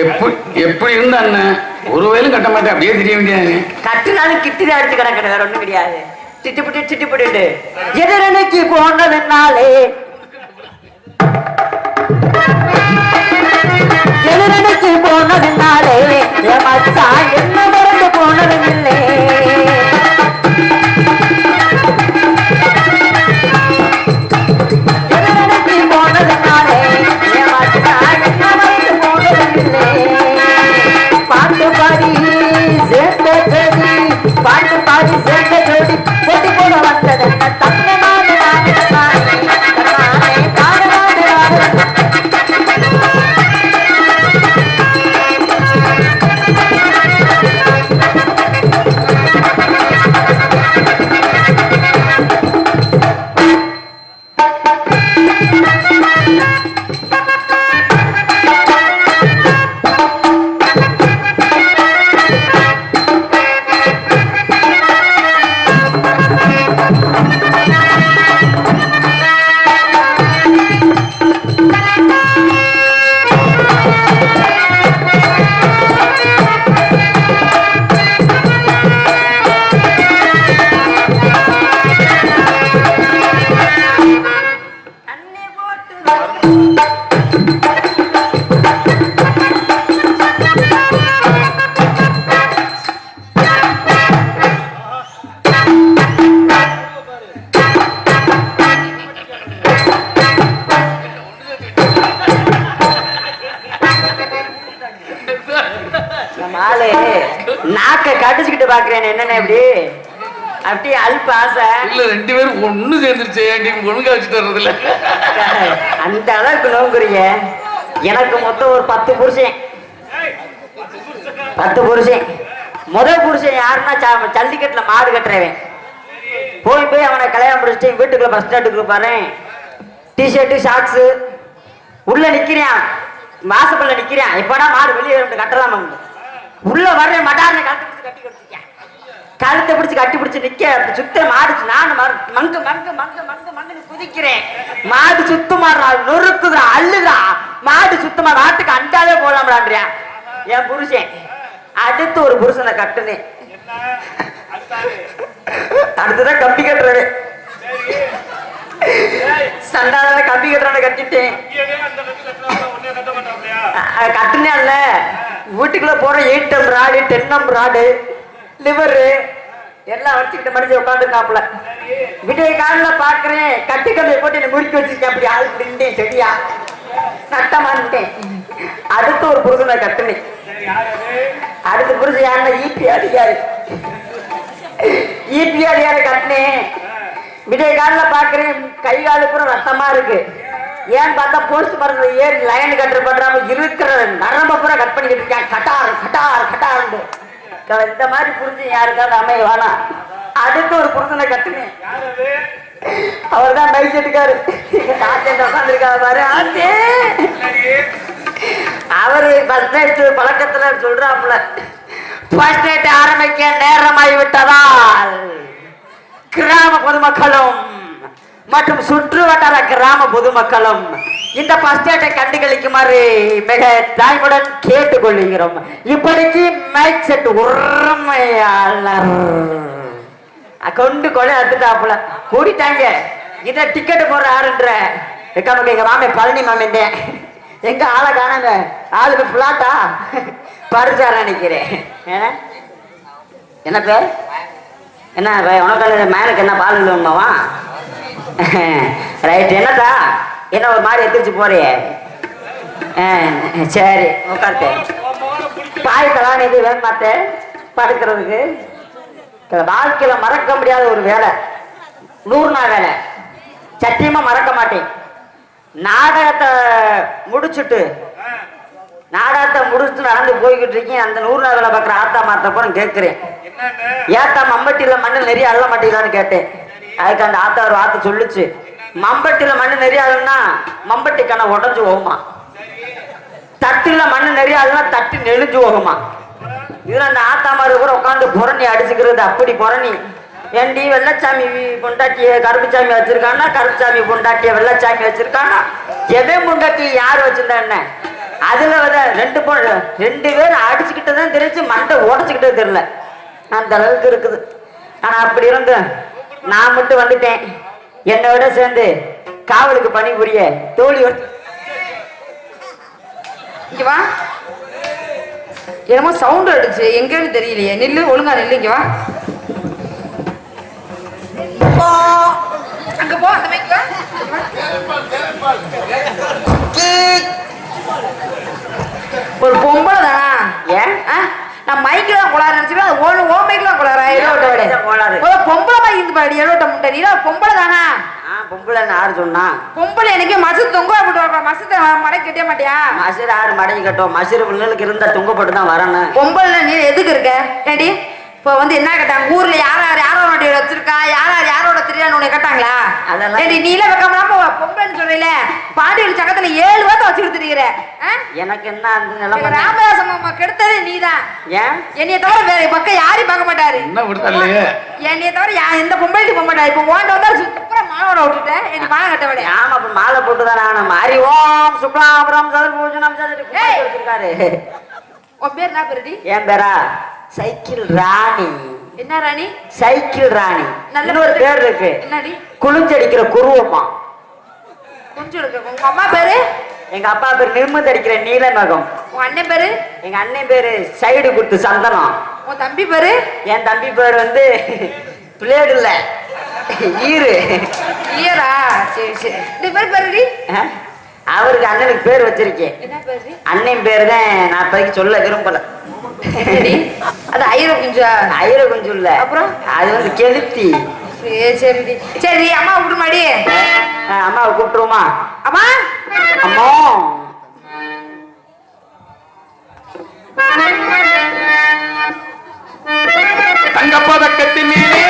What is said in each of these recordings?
எப்படி எப்படி இருந்த அண்ணன் ஒரு வயலும் கட்ட மாட்டேன். அப்படியே தெரிய வேண்டியது கட்டுனாலும் கிட்டி அடிச்சு கிடக்குது வேற ஒண்ணும் கிடையாது. திட்டிப்புட்டு திட்டிப்புட்டு எதிரனைக்கு போனதுனாலே எதிரனைக்கு போனதுனாலே ஏமாத்தா என்ன? ஆளு நாக்க கடிச்சுக்கிட்டு பாக்குறேன் என்னன்னு எப்படி அப்படியே அல்ப ஆசை. இல்ல ரெண்டு பேரும் ஒண்ணு சேர்ந்துருச்சு நீ ஒழுங்கா வச்சுட்டு வர்றதில்ல? அந்த அளவுக்கு நோங்குறீங்க. எனக்கு மொத்தம் ஒரு பத்து புருஷன். பத்து புருஷன். முதல் புருஷன் யாருன்னா ஜல்லிக்கட்டுல மாடு கட்டுறவன். போய் போய் அவனை கல்யாணம் முடிச்சுட்டு வீட்டுக்குள்ள பஸ் ஸ்டாண்டுக்குள்ள பாரு. டிஷர்ட்டு ஷார்ட்ஸு உள்ள நிக்கிறேன் வாசப்பல்ல நிக்கிறேன். எப்படா மாடு வெளியே வந்து கட்டலாம் உள்ள வர்றேன் மடார்னு கழுத்து பிடிச்சு கட்டி கொடுத்துருக்கேன் கழுத்தை பிடிச்சு கட்டி பிடிச்சு நிக்க சுத்த மாடு நானும் மங்கு மங்கு மங்கு மங்கு மங்குன்னு குதிக்கிறேன். மாடு சுத்தமாடுறா நொறுக்குதுடா அள்ளுதா மாடு சுத்தமா நாட்டுக்கு அண்டாவே போலாம்டான்றியா என் புருஷன். அடுத்து ஒரு புருஷனை கட்டுனேன். அடுத்துதான் கம்பி கட்டுறது சண்டால கம்பி கட்டுறத கட்டிட்டேன். அந்த கட்டு கட்டுறாங்க ஒன்னே கட்ட மாட்டாங்களா அஹ் கட்டுனேன்ல. வீட்டுக்குள்ள போற எயிட் நம்பர் ஆடு டென் நம்பர் ஆடு லிவரு எல்லாம் வச்சுக்கிட்ட மனுஷன் உட்காந்துருக்காப்புல. விடிய காலில் பாக்குறேன். கட்டுக்கல்லை போட்டு என்னை முறுக்கி வச்சிருக்கேன். அப்படி ஆள் பிடிந்தேன் செடியா. நட்டமான்ட்டேன் அடுத்து ஒரு புருஷனை கட்டுனேன். அடுத்த புருஷன் யாருன்னா ஈபி அதிகாரி ஈபி அதிகாரி கட்டினேன். விடிய காலில் பார்க்குறேன். கை காலு பூரா ரத்தமா இருக்கு. ஏன்னு பார்த்தா போஸ்ட் மருந்து ஏறி லைன் கட்டர் பண்றாம இருக்கிற நரம்ப பூரா கட் பண்ணிக்கிட்டு இருக்கேன். கட்டார் கட்டார் கட்டார்னு இந்த மாதிரி புரிஞ்சு யாருக்காவது அமைய வேணாம் அடுத்து ஒரு புருஷனை கட்டுனேன். அவர் தான் பைக் எடுக்காரு ஆச்சேன் உட்காந்துருக்காரு பாரு. ஆச்சே அவரு ஃபர்ஸ்ட் நைட் பழக்கத்துல சொல்றாப்புல. ஃபர்ஸ்ட் நைட் ஆரம்பிக்க நேரமாகி விட்டதால் கிராம பொதுமக்களும் மற்றும் சுற்று வட்டார கிராம பொதுமக்களும் இந்த பஸ்டேட்டை கண்டுகளிக்குமாறு மிக தாய்முடன் கேட்டுக்கொள்கிறோம். இப்படிக்கு மைக் செட் உரிமையாளர். கொண்டு கொலை எடுத்துட்டாப்புல கூடிட்டாங்க. இத டிக்கெட் போடுற ஆறுன்ற நமக்கு எங்க மாமே பழனி மாமேந்தேன் எங்க ஆளை காணாங்க ஆளுக்கு பிளாட்டா பரிசார நினைக்கிறேன். என்ன பேர்? என்ன உனக்கு மேனுக்கு என்ன பால் வேணுமாவா ரைட் என்னக்கா என்ன ஒரு மாதிரி எத்திரிச்சு போறியே ஆ, சரி உட்காந்து பாயத்தெல்லாம் இது வேணும் பார்த்தேன் படுக்கிறதுக்கு வாழ்க்கையில் வாழ்க்கையில மறக்க முடியாத ஒரு வேலை. நூறு நாள் வேலை. சத்தியமா மறக்க மாட்டேன். நாடகத்தை முடிச்சுட்டு நாடகத்தை முடிச்சுட்டு நடந்து போய்கிட்டு இருக்கேன். அந்த நூறு நாள் வேலை பார்க்குற ஆத்தா மாத்த கேட்கிறேன் கேட்குறேன். ஏத்தா மம்பட்டியில மண்ணு நிறைய அள்ள மாட்டீங்களான்னு கேட்டேன். அதுக்கு அந்த ஆத்தா ஒரு வார்த்தை சொல்லுச்சு. மம்பட்டியில மண்ணு நிறைய அழுனா மம்பட்டி கணை உடஞ்சு போகுமா? தட்டுல மண்ணு நிறைய அழுனா தட்டு நெளிஞ்சு போகுமா? இதுல அந்த ஆத்தாமாரு கூட உட்காந்து புரணி அடிச்சுக்கிறது அப்படி புரணி ஏண்டி வெள்ளச்சாமி பொண்டாட்டிய கருப்புச்சாமி வச்சிருக்கானா கருப்புச்சாமி பொண்டாட்டிய வெள்ளச்சாமி வச்சிருக்கானா எவன் பொண்டாட்டி யார் வச்சிருந்தா என்ன? அதுல வந்து ரெண்டு ரெண்டு பேரும் அடிச்சுக்கிட்டதான் தெரிஞ்சு மண்டை உடச்சுக்கிட்டது தெரியல. அந்த அளவுக்கு இருக்குது. ஆனா அப்படி இருந்து நான் மட்டும் வந்துட்டேன். என்னோட சேர்ந்து காவலுக்கு பணிபுரிய தோழி ஒருத்தி இங்க வா. என்னமோ சவுண்ட் அடிச்சு எங்கன்னு தெரியலையே. நில்லு ஒழுங்கா நில்லு இங்க வா. அங்க போ அந்த மைக்கு வா. ஒரு பொம்பளை தானா ஏன்? ஆ? நான் மைக்கு தான் கொளாரு நினைச்சுட்டு அது ஓடு ஓ மைக்கு தான் கொளாரா தான் கோளாறு. பொம்பளை மைக் இருந்து பாடி எடோட்ட முட்டை நீ பொம்பளை தானா? பொம்பளைன்னு யாரு சொன்னா? பொம்பளை எனக்கு மசு தொங்க போட்டு மசத்தை மடக்கி கட்டிய மாட்டியா? மசிறு ஆறு மடங்கி கட்டும். மசிறு பிள்ளைகளுக்கு இருந்தா தொங்கப்பட்டு தான் வரணும். பொம்பளை நீ எதுக்கு இருக்க? ஏடி இப்போ வந்து என்ன கேட்டாங்க ஊர்ல யார் யார் யாரோட வச்சிருக்கா? யார்? யார் யாரோட தெரியான்னு உன்னை கேட்டாங்களா? அதெல்லாம் நீல வைக்காமலாம் பொம்பளைன்னு சொல்றீல பாண்டியல் சக்கத்துல ஏழு வார்த்தை வச்சுக்கிட்டு இருக்கிற எனக்கு என்ன அந்த நிலைமை? ராமதாச மாமா கெடுத்ததே நீதான். ஏன்? என்னைய தவிர வேற பக்கம் யாரையும் பார்க்க மாட்டாரு. என்ன என்னைய தவிர யா எந்த பொம்பளைட்டு போக மாட்டாரு. இப்போ ஓண்ட வந்தா சுத்தம் மாவோட விட்டுட்டேன். எனக்கு மாலை கட்ட விட ஆமா அப்ப மாலை போட்டு தானே மாறி ஓம் சுக்லாபுரம் சதுர் பூஜனம் சதுர். வச்சிருக்காரு. உன் பேர் என்ன பேருடி? ஏன் பேரா? சைக்கிள் ராணி. என்ன ராணி? சைக்கிள் ராணி. இன்னொரு பேர் இருக்கு என்னடி? குளிஞ்சடிக்கிற குருவம்மா. இருக்கு உங்க அம்மா பேரு? எங்க அப்பா பேர் நிர்மந்து அடிக்கிற நீலமகம். உன் அண்ணன் பேரு? எங்க அண்ணன் பேரு சைடு குத்து சந்தனம். உன் தம்பி பேரு? என் தம்பி பேர் வந்து பிளேடு இல்ல. ஈரு. கிளியரா சரி சரி. இந்த பேர் பேருடி? அவருக்கு அண்ணனுக்கு பேர் வச்சிருக்கேன். என்ன பேரு? அண்ணன் பேர் தான் நான் இப்போதைக்கு சொல்ல விரும்பல. அது ஐயர குஞ்சா ஐயர கொஞ்சம் இல்ல. அப்புறம்? அது வந்து கெளுத்தி. சரி சரிடி. சரி அம்மா விடு மாடி அஹ், அம்மாவை கூப்பிட்டுருமா அம்மா? அம்மா. தங்க பதக்கத்தின் மேலே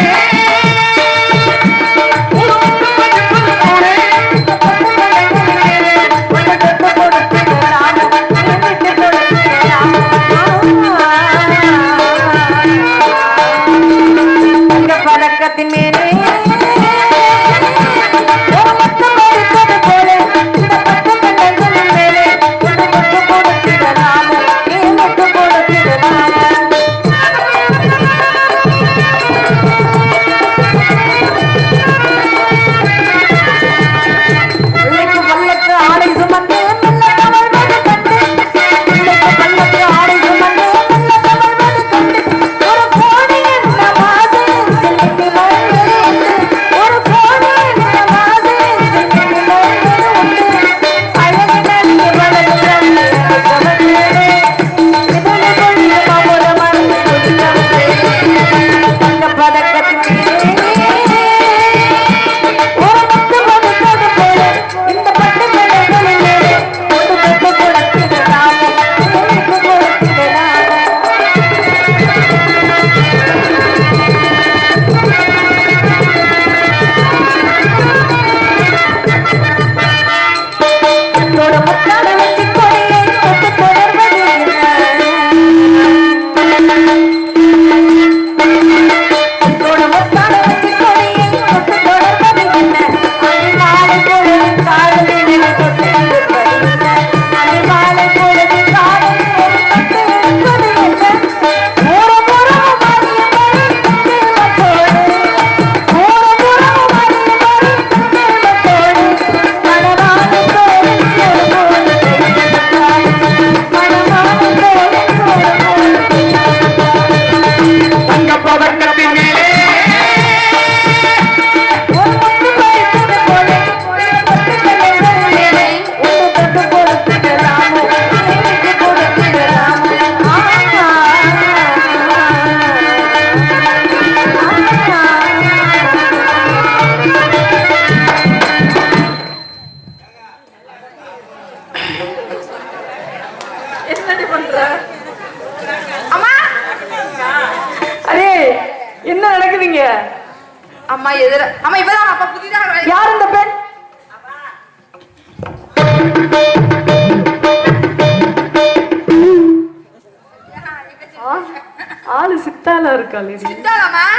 இருக்காளே?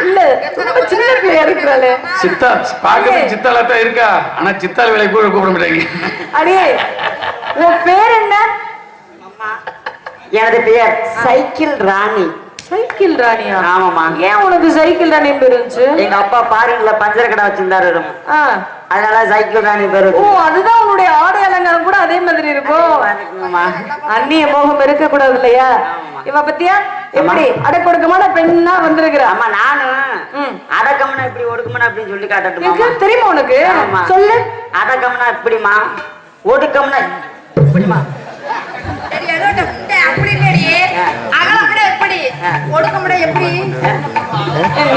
இல்ல சின்ன பிள்ளையா இருக்கிறாளே. சித்தா பாக்கிறதுக்கு சித்தால தான் இருக்கா? ஆனா சித்தால வேலை கூட கூப்பிட மாட்டாங்க. அடியே உன் பேர் என்ன? எனது பெயர் சைக்கிள் ராணி. சைக்கிள் ராணியா ஆமாமா ஏன் உனக்கு சைக்கிள் ராணி பேர் இருந்துச்சு? எங்க அப்பா பாருங்கள பஞ்சர் கடை வச்சிருந்தாரு. அதனால சைக்கிள் ராணி பேரு ஓ அதுதான் உன்னுடைய ஆடை அலங்காரம் கூட அதே மாதிரி இருக்கும். அந்நிய மோகம் இருக்க கூடாது இல்லையா இவ பத்தியா? எப்படி? அடக்கொடுக்கமான பெண்ணா வந்திருக்கிறா. ஆமா நானு. ம். அடக்கம்னா இப்படி ஒடுக்கம்னா அப்படின்னு சொல்லி காட்டட்டுமா? தெரியுமா உனக்கு. சொல்லு. அடக்கம்னா இப்படிமா ஒடுக்கம்னா இப்படிமா அப்படி இல்லடி. அகலமுறை எப்படி? ஒடுக்கமுறை எப்படி?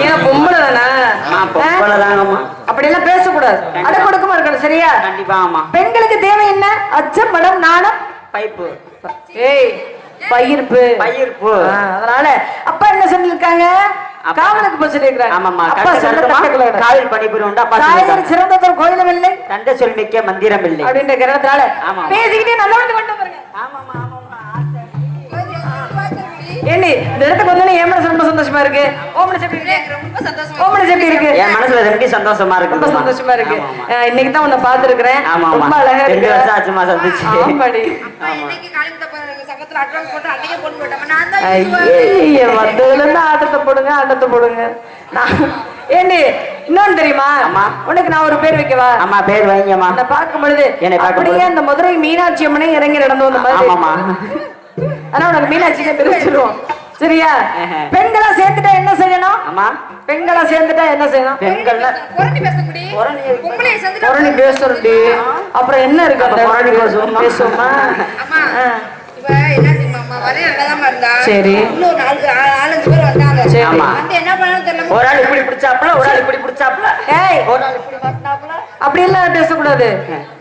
ஏன், பொம்பளை தானா? ஆமா பொம்பளை தாங்கம்மா. அப்படி எல்லாம் பேசக்கூடாது அடக்கொடுக்கமா இருக்கணும் சரியா? கண்டிப்பா ஆமா. பெண்களுக்கு தேவை என்ன? அச்சம் மடம் நாணம்? பைப்பு. ஏய் பயிர்ப்பு பயிர்ப்பு அதனால அப்பா என்ன சொல்லிருக்காங்க அப்பா- காவலுக்கு போய் சொல்லிருக்காங்க ஆமாமா அப்பா தட்டுகளோட. காவில் பணிபுரியும் அப்பா. சிறந்ததொரு கோயிலும் இல்லை. தந்தை சொல் மிக்க மந்திரம் இல்லை. அப்படின்ற காரணத்தினால ஆமா. பேசிக்கிட்டே நல்லா வந்து கொண்டு பாருங்க ஆமாமா ஆமாமா ஏண்டி இந்த இடத்துக்கு வந்தோடனே மனசு ரொம்ப சந்தோஷமா இருக்கு. எப்படி இருக்கு? எனக்கு ரொம்ப சந்தோஷமா ஓமனு எப்படி இருக்கு? என் மனசுல ரெண்டு சந்தோஷமா இருக்கு ரொம்ப சந்தோஷமா இருக்கு. இன்னைக்கு தான் உன்னை பாத்துருக்கிறேன் ஆமா ரொம்ப ஆமா. அழகா ரெண்டு இருக்கு. வருஷம் ஆச்சுமா சந்திச்சு. ஆமாடி. அப்பா என்னைக்கு காளிமுத்த ப- சங்கத்துல advance போட்டு அன்னைக்கே போட்டு போயிட்டோம். நான் தான் யூசுவா- ஐயே வந்ததுல இருந்து ஆட்டத்தை போடுங்க ஆட்டத்தை போடுங்க. நான் ஏண்டி இன்னொன்னு தெரியுமா? ஆமா. உனக்கு நான் ஒரு பேர் வைக்கவா? அம்மா பேர் வைங்கம்மா உன்னை பார்க்கும் பொழுது அப்படியே? அந்த மதுரை மீனாட்சி அம்மனே இறங்கி நடந்து வந்த மாதிரி. மீனாட்சிக்கே தெரிஞ்சிருவோம் சரியா. பெண்களா சேர்ந்துட்டா என்ன செய்யணும் அம்மா பெண்களா சேர்ந்துட்டா என்ன செய்யணும் முடி. புரணி பேசுறடி அப்புறம் என்ன இருக்கு அந்த புரணி பேசுவோமா? பேசுவோமா. சரி. இன்னும் நாலு நாலஞ்சு பேர் வந்தாங்க. ஆமா. என்ன தெரியல. ஒரு ஆள் இப்படி பிடிச்சாப்ல ஒரு ஆள் இப்படி பிடிச்சாப்ல ஏய். ஒரு ஆள் இப்படி மாட்டினாப்ல அப்படி எல்லாம் பேசக்கூடாது.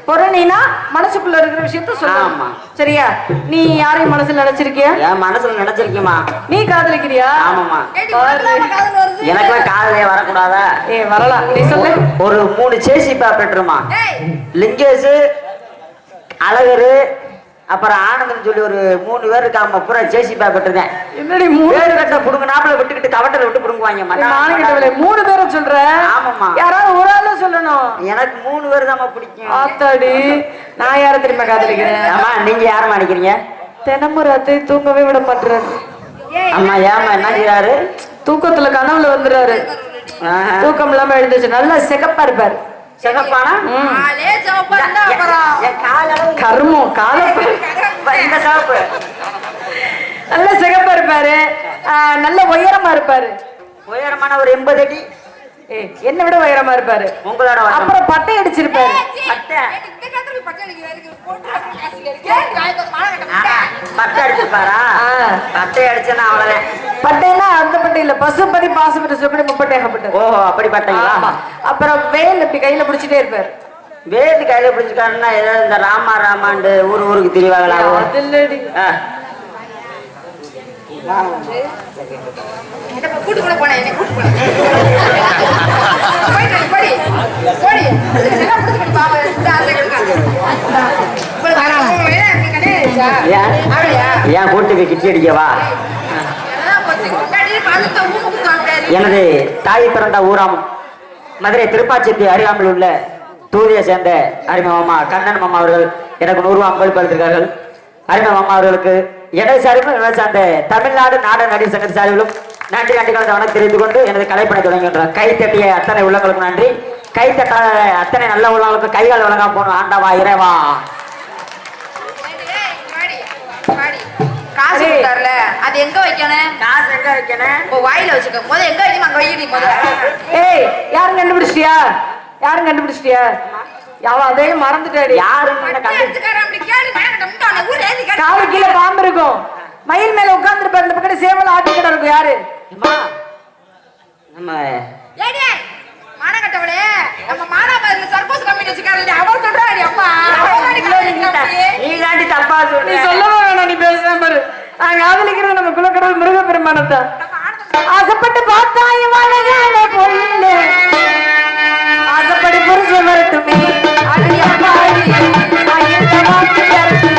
புறணினா மனசுக்குள்ள இருக்கிற விஷயத்த ஆமா. சொல்லணும் சரியா? நீ யாரையும் மனசுல நினைச்சிருக்கியா? என் மனசுல நினைச்சிருக்கேமா நீ காதலிக்கிறியா? ஆமாமா ஏடி, உனக்குலாம் காதல் வருது. எனக்குலாம் காதலே வரக்கூடாதா? ஏ வரலாம். நீ சொல்லு. ஒரு மூணு சேசி பெற்றுமா. ஏய், லிங்கேஷ் அழகரு அப்புறம் ஆனந்தம் சொல்லி ஒரு மூணு பேர் இருக்காம பூரா சேசி பெற்றுதேன் என்னடி மூணு? வேறு கட்ட புடுங்க நாப்பில விட்டு புடுங்குவாங்க நானும் மூணு பேரை சொல்ற ஆமாம்மா. யாராவது ஒரு ஆளு சொல்லணும். எனக்கு மூணு பேர் தான் பிடிக்கும். ஆத்தாடி நான் யார தெரியுமா காதலிக்கிறேன்? ஆமா நீங்க யாரமா நினைக்கிறீங்க தினமும் ராத்திரி தூங்கவே விட மாட்டுறாரு. அம்மா ஏமா என்ன செய்யறாரு தூக்கத்துல கனவுல வந்துடுறாரு. ஆஹா. தூக்கம் இல்லாம எழுந்துச்சு. நல்லா சிகப்பா இருப்பாரு. கருமம் கால இந்த சிவப்பு நல்ல சிகப்பா இருப்பாரு. ஆஹ், நல்ல உயரமா இருப்பாரு. உயரமான ஒரு எண்பது அடி. ஏய், என்னை விட உயரமா இருப்பாரு. உங்களோட. அப்புறம் பட்டை அடிச்சிருப்பாரு. பட்டை. அடிச்சிருப்பாரா. பட்டை அடிச்சேன்னா அவ்வளவுதான். பட்டைன்னா அந்த பட்டை இல்ல. பசுபதி பாசுபதி சொல்லி முப்பட்டை ஏகப்பட்டது. ஓஹோ அப்படி பட்டைங்களா அப்புறம் வேல் இப்படி கையில பிடிச்சிட்டே இருப்பாரு. வேது கையில பிடிச்சிருக்காருன்னா ஏதாவது இந்த ராமா ராமாண்டு ஊர் ஊருக்கு திரிவாங்களா அது இல்லடி ஆ. என்ன இப்ப கூட்டு கூட போனேன், என்னை கூட்டு போனேன். ஏன்? கூட்டுக்கு கிட்டி அடிக்கவா எனது தாய் பிறந்த ஊராம் மதுரை திருப்பாச்சேத்தி அறியாமல் உள்ள தூதியை சேர்ந்த அருமை மாமா கண்ணன் மாமா அவர்கள் எனக்கு நூறுரூவா அம்பளிப்பு அளித்திருக்கார்கள் அருமை மாமா அவர்களுக்கு எனது சார்பிலும் சார்ந்த தமிழ்நாடு நாடக நடிகர் சங்கத்து சார்பிலும் நன்றி நன்றி கலந்த வணக்கம் தெரிந்து கொண்டு எனது கலைப்பணி தொடங்குகின்றோம் கை தட்டிய அத்தனை உள்ளங்களுக்கு நன்றி. கை தட்டாத அத்தனை நல்ல உள்ளவங்களுக்கு கைகால் வழங்காம போகணும் ஆண்டவா இறைவா. காசு கொடுத்தாருல அது எங்க வைக்கணும்? காசு எங்க வைக்கணும்? இப்போ வாயில வச்சுக்க முத எங்க வைக்கணும்? அங்க வைக்கணும் ஏய் யாரும் கண்டுபிடிச்சிட்டியா? யாரும் கண்டுபிடிச்சிட்டியா? அதே மறந்துட்டாடி. ஏத்தி கேளு. காலு கீழே பாம்பு இருக்கும். மயில் மேல உட்கார்ந்துருப்பாரு இந்த பக்கத்து சேவல் ஆட்டிக்கிட்ட இருக்கும் யாரு? அம்மா, நம்ம ஏடி, மானங்கெட்டவளே, நம்ம சர்க்கஸ் கம்பெனி வச்சிருக்காருல்ல, அவர் சொல்றாரு, அப்பா. நீ. நீ தாண்டி தப்பா நீ சொல்ற சொல்லவே வேணாம் நீ பேசுறேன் பாரு. நான் காதலிக்கிறது நம்ம நம்ம ஆனந்தம் ஆசைப்பட்டு பார்த்தா இவளதான பொண்ணு ஆசைப்படி புரிஞ்சு வரட்டுமே அடி அம்மாடி வாக்கு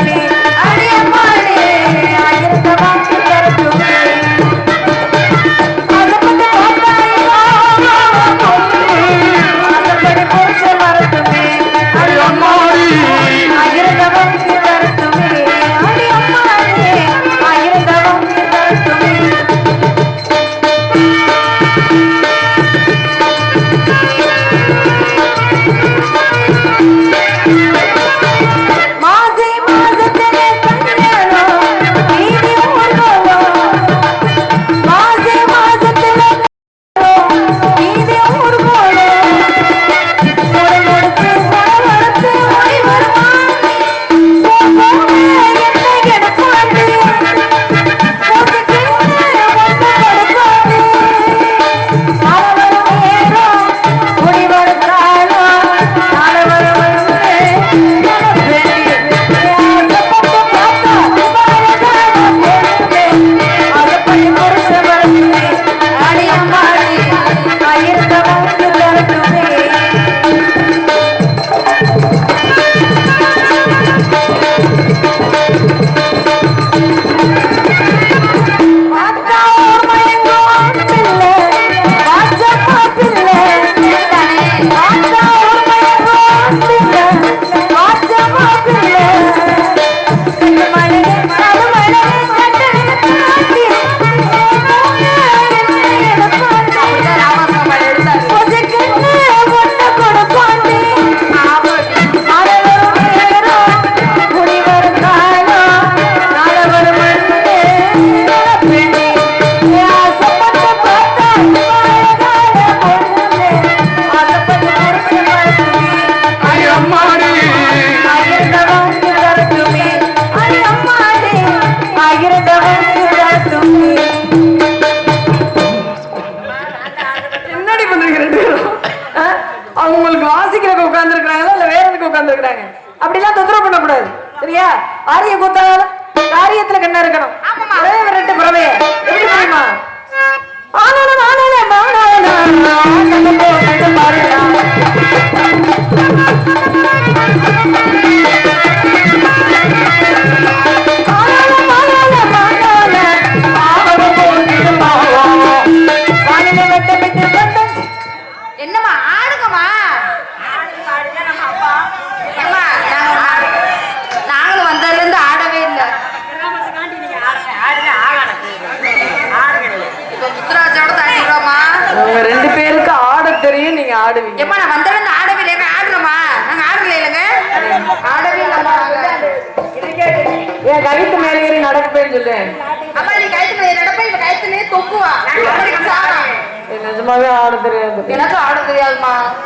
Thank you.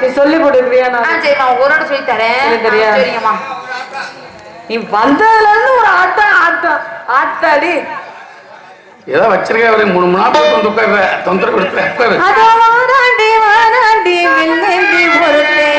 நீ சொல்லி போட்டுக்கிறியா நான்? சரிம்மா உன்னோட சொல்லி தரேன். சரிங்கம்மா. நீ வந்ததுல இருந்து ஒரு ஆட்டம் ஆட்டம் ஆட்டாடி. ஏதோ வச்சிருக்க ஒரு மூணு மூணு நாள் தொந்தர தொந்தர கொடுத்த வாராண்டி வாராண்டி வில்லேந்தி பொருத்தே